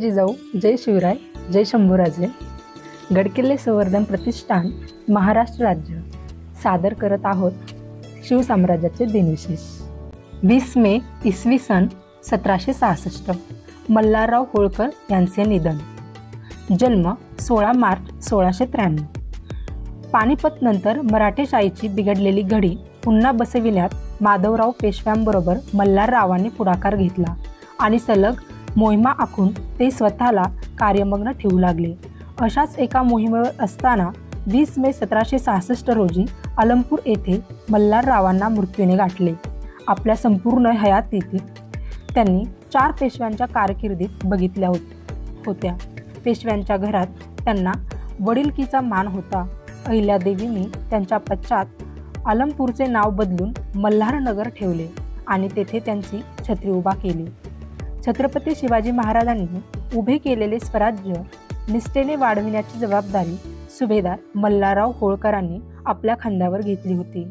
जिजाऊ जय शिवराय जय शंभूराजे. गडकिल्ले संवर्धन प्रतिष्ठान महाराष्ट्र राज्य. सादर करत आहोत शिवसाम्राज्याचे दिनविशेष. वीस मे इसवी सन सतराशे सहासष्ट. मल्हारराव होळकर यांचे निधन. जन्म सोळा मार्च सोळाशे त्र्याण्णव. पानिपत नंतर मराठेशाहीची बिघडलेली घडी पुन्हा बसविण्यात माधवराव पेशव्यांबरोबर मल्हाररावांनी पुढाकार घेतला आणि सलग मोहिमा आखून ते स्वतःला कार्यमग्न ठेवू लागले. अशाच एका मोहिमेवर असताना वीस मे सतराशे सहासष्ट रोजी अलमपूर येथे मल्हाररावांना मृत्यूने गाठले. आपल्या संपूर्ण हयातीत त्यांनी चार पेशव्यांच्या कारकिर्दीत बघितल्या होत होत्या. पेशव्यांच्या घरात त्यांना वडिलकीचा मान होता. अहिल्यादेवींनी त्यांच्या पश्चात अलमपूरचे नाव बदलून मल्हारनगर ठेवले आणि तेथे त्यांची छत्री उभा केली. छत्रपती शिवाजी महाराजांनी उभे केलेले स्वराज्य निष्ठेने वाढविण्याची जबाबदारी सुभेदार मल्हारराव होळकरांनी आपल्या खांद्यावर घेतली होती.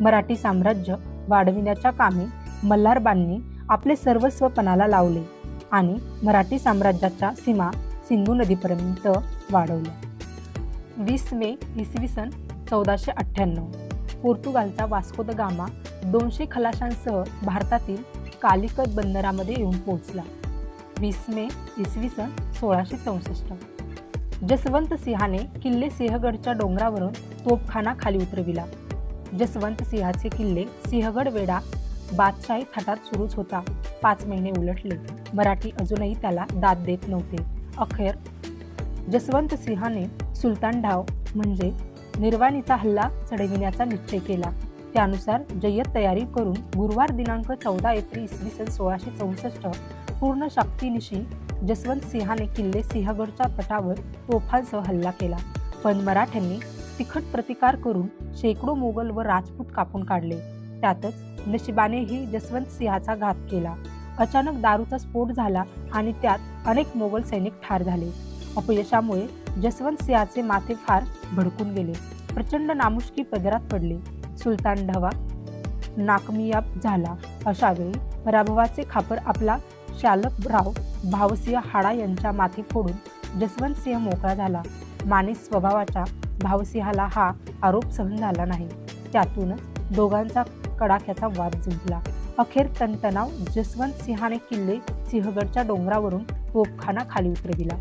मराठी साम्राज्य वाढविण्याच्या कामी मल्हारबांनी आपले सर्वस्व पणाला लावले आणि मराठी साम्राज्याच्या सीमा सिंधू नदीपर्यंत वाढवल्या वीस मे इसवी सन चौदाशे अठ्ठ्याण्णव. पोर्तुगालचा वास्को द गामा दोनशे खलाशांसह भारतातील कालिकत बंदरामध्ये येऊन पोहोचला. वीस मे इसवी सन सोळाशे चौसष्ट. जसवंत सिंहाने किल्ले सिंहगडच्या डोंगरावरून तोफखाना खाली उतरविला. जसवंत सिंहाचे किल्ले सिंहगड वेढा बादशाही थाटात सुरूच होता. पाच महिने उलटले. मराठी अजूनही त्याला दाद देत नव्हते. अखेर जसवंत सिंहाने सुलतान ढाव म्हणजे निर्वाणीचा हल्ला चढविण्याचा निश्चय केला. त्यानुसार जय्यत तयारी करून गुरुवार दिनांक चौदा एप्रिल इसवी सन सोळाशे चौसष्ट पूर्ण शक्तीनिशी जसवंत सिंहाने किल्ले सिंहगडच्या तटावर तोफांसह हल्ला केला. पण मराठ्यांनी तिखट प्रतिकार करून शेकडो मोगल व राजपूत कापून काढले. त्यातच नशिबानेही जसवंत सिंहाचा घात केला. अचानक दारूचा स्फोट झाला आणि त्यात अनेक मोगल सैनिक ठार झाले. अपयशामुळे जसवंत सिंहाचे माथे फार भडकून गेले. प्रचंड नामुष्की पदरात पडली. सुलतान ढवा. नाकमियाब झाला. अशावेळी पराभवाचे खापर आपला शालकराव भावसिंह हाडा यांच्या माथी फोडून जसवंत सिंह मोकळा झाला. मानिस स्वभावाच्या भावसिंहाला हा आरोप सहन झाला नाही. त्यातूनच दोघांचा कडाक्याचा वाद जिंकला अखेर तणतणाव जसवंत सिंहाने किल्ले सिंहगडच्या डोंगरावरून तोफखाना खाली उतरविला.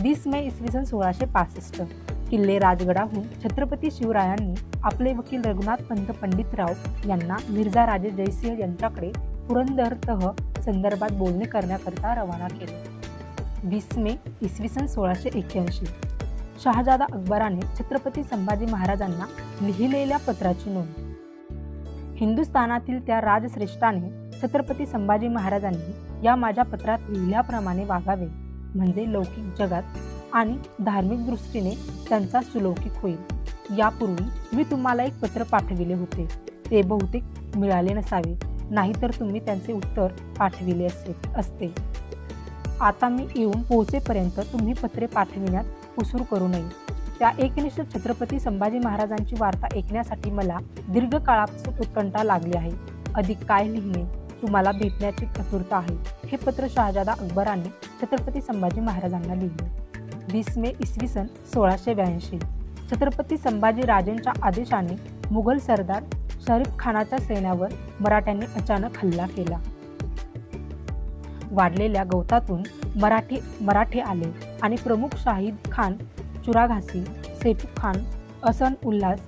वीस मे इसवी सन सोळाशे पासष्ट. किल्ले राजगडाहून छत्रपती शिवरायांनी आपले वकील रघुनाथ पंत पंडितराव यांना मिर्झा राजे जयसिंह यांच्याकडे पुरंदरतह संदर्भात बोलणे करण्याकरता रवाना केले. वीस मे इसवी सन सोळाशे एक्क्याऐंशी. शहाजादा अकबराने छत्रपती संभाजी महाराजांना लिहिलेल्या पत्राची नोंद. हिंदुस्थानातील त्या राजश्रेष्ठाने छत्रपती संभाजी महाराजांनी या माझ्या पत्रात लिहिल्याप्रमाणे वागावे म्हणजे लौकिक जगात आणि धार्मिक दृष्टीने त्यांचा सुलौकिक होईल. यापूर्वी मी तुम्हाला एक पत्र पाठविले होते. ते बहुतेक मिळाले नसावे. नाहीतर तुम्ही त्यांचे उत्तर पाठविले असते असते. आता मी येऊन पोहोचेपर्यंत तुम्ही पत्रे पाठविण्यात उसूर करू नये. त्या एकनिष्ठ छत्रपती संभाजी महाराजांची वार्ता ऐकण्यासाठी मला दीर्घ काळापासून उत्कंठा लागली आहे. अधिक काय लिहिणे तुम्हाला भेटण्याची चतुरता आहे. हे पत्र शहाजादा अकबराने छत्रपती संभाजी महाराजांना लिहिले. वीस मे इसवी सन सोळाशे ब्याऐंशी. छत्रपती संभाजी राजेंच्या आदेशाने मुघल सरदार शरीफ खानाच्या सैन्यावर मराठ्यांनी अचानक हल्ला केला. वाढलेल्या गवतातून मराठी मराठे आले आणि प्रमुख शाहिद खान चुराघासी सैफू खान असन उल्हास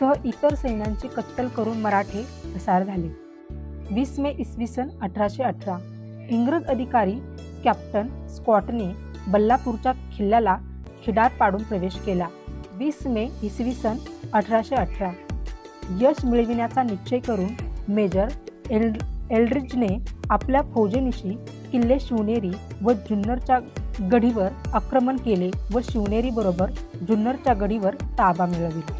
सह इतर सैन्यांची कत्तल करून मराठे पसार झाले. वीस मे इसवी सन अठराशे अठरा. इंग्रज अधिकारी कॅप्टन स्कॉटने बल्लापूरच्या किल्ल्याला खिडार पाडून प्रवेश केला. वीस मे इसवी सन अठराशे अठरा. यश मिळविण्याचा निश्चय करून मेजर एल एल्ड्रिजने आपल्या फौजेनिशी किल्ले शिवनेरी व जुन्नरच्या गढीवर आक्रमण केले व शिवनेरीबरोबर जुन्नरच्या गढीवर ताबा मिळविला.